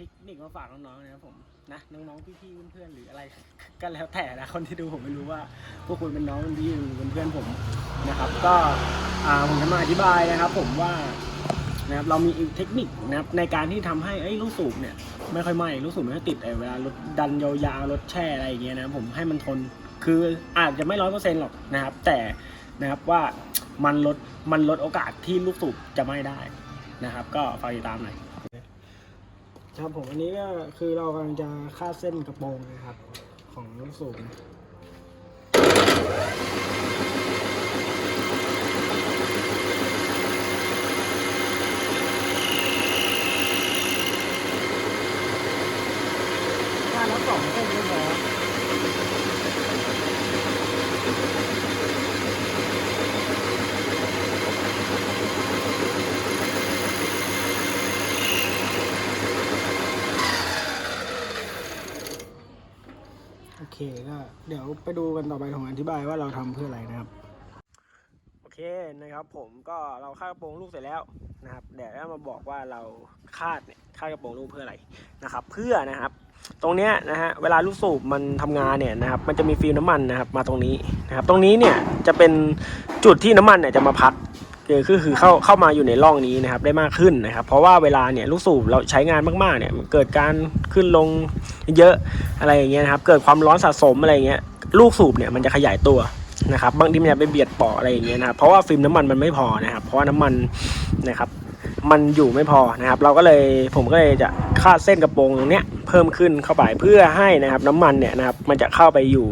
ทคนิคมาฝากน้องๆนะครับผมนะน้องๆพี่ๆเพื่อนๆหรืออะไรก็แล้วแต่นะคนที่ดูผมไม่รู้ว่า พวกคุณเป็นน้องเป็นพี่หรือเป็นเพื่อนผมนะครับ ก็ผมจะมาอธิบายนะครับ ผมว่านะครับเรามีเทคนิคนะครับในการที่ทำให้ไอ้ลูกสูบเนี่ยไม่ค่อยไหม้ลูกสูบไม่ค่อยติดไอ้เวลารถดันยาวๆรถแช่อะไรอย่างเงี้ยนะผมให้มันทนคืออาจจะไม่ร้อยเปอร์เซ็นต์หรอกนะครับ แต่นะครับว่ามันลดมันลดโอกาสที่ลูกสูบจะไหม้ได้นะครับ ก็ฝากติดตามหน่อย ครับผมอันนี้ก็คือเรากำลังจะคาดเส้นกระโปรงนะครับ ของลูกสูบคาดแล้วสองเส้นก็พอ ก็เดี๋ยวไปดูกันต่อไปของอธิบายว่าเราทำเพื่ออะไรนะครับ โอเคนะครับ ผมก็เราคาดกระโปรงลูกเสร็จแล้วนะครับเดี๋ยวมาบอกว่าเราคาดเนี่ยคาดกระโปรงลูกเพื่ออะไรนะครับ เพื่อนะครับ ตรงเนี้ยนะฮะเวลาลูกสูบมันทำงานเนี่ยนะครับ มันจะมีฟิลน้ำมันนะครับ มาตรงนี้นะครับ ตรงนี้เนี่ยจะเป็นจุดที่น้ำมันเนี่ยจะมาพัก คือคือคือเข้าเข้ามาอยู่ในร่องนี้นะครับได้มากขึ้นนะครับ เพราะว่าเวลาเนี่ยลูกสูบเราใช้งานมากๆเนี่ยมันเกิดการขึ้นลงเยอะอะไรอย่างเงี้ยนะครับเกิดความร้อนสะสมอะไรเงี้ยลูกสูบเนี่ยมันจะขยายตัวนะครับบางทีมันจะไปเบียดเปาะอะไรอย่างเงี้ยนะครับเพราะว่าฟิล์มน้ำมันมันไม่พอนะครับ เพราะว่าน้ำมันนะครับมันอยู่ไม่พอนะครับ เราก็เลยผมก็เลยจะคาดเส้นกระโปรงตรงเนี้ยเพิ่มขึ้นเข้าไปเพื่อให้นะครับน้ำมันเนี่ยนะครับมันจะเข้าไปอยู่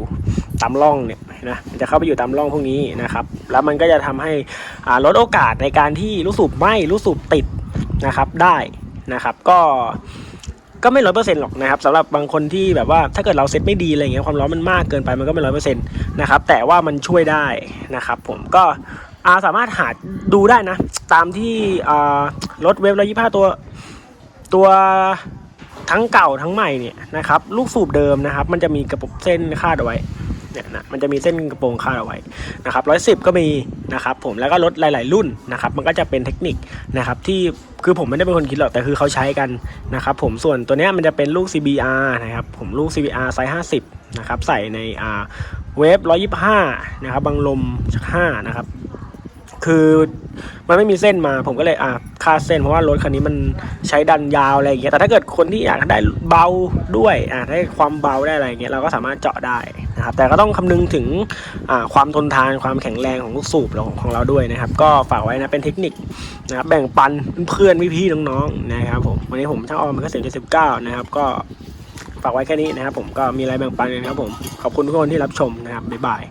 ตามร่องเนี่ย นะมันจะเข้าไปอยู่ตามร่องพวกนี้นะครับ แล้วมันก็จะทำให้ลดโอกาสในการที่ลูกสูบไหม้ลูกสูบติดนะครับได้นะครับ ก็ก็ไม่ร้อยเปอร์เซ็นต์หรอกนะครับสำหรับบางคนที่แบบว่าถ้าเกิดเราเซ็ตไม่ดีอะไรเงี้ยความร้อนมันมากเกินไปมันก็ไม่ร้อยเปอร์เซ็นต์นะครับแต่ว่ามันช่วยได้นะครับผมก็อาสามารถหาดูได้นะ ตามที่รถเวฟร้อยยี่ห้าตัวตัวทั้งเก่าทั้งใหม่เนี่ยนะครับลูกสูบเดิมนะครับ มันจะมีกระปุกเส้นคาดเอาไว้ เนี่ยนะมันจะมีเส้นกระโปรงคาดเอาไว้นะครับร้อยสิบก็มีนะครับผมแล้วก็รถหลาย ๆ รุ่นนะครับมันก็จะเป็นเทคนิคนะครับที่คือผมไม่ได้เป็นคนคิดหรอกแต่คือเขาใช้กันนะครับผมส่วนตัวเนี้ยมันจะเป็นลูก CBR นะครับผมลูก CBR ไซส์50นะครับใส่ในอ่าเวฟ125นะครับบังลมชัก5นะครับ คือมันไม่มีเส้นมา ผมก็เลยอะคาดเส้นเพราะว่ารถคันนี้มันใช้ดันยาวอะไรอย่างเงี้ยแต่ถ้าเกิดคนที่อยากได้เบาด้วยอะได้ความเบาได้อะไรอย่างเงี้ยเราก็สามารถเจาะได้นะครับแต่ก็ต้องคำนึงถึงอ่าความทนทานความแข็งแรงของลูกสูบของของเราด้วยนะครับ ก็ฝากไว้นะเป็นเทคนิคนะครับแบ่งปันเพื่อนพี่ๆน้องๆนะครับผมวันนี้ผมช่างออมมันก็เสียงเจ็ดสิบเก้านะครับก็ฝากไว้แค่นี้นะครับผมก็มีอะไรแบ่งปันกันครับผมขอบคุณทุกคนที่รับชมนะครับบ๊ายบาย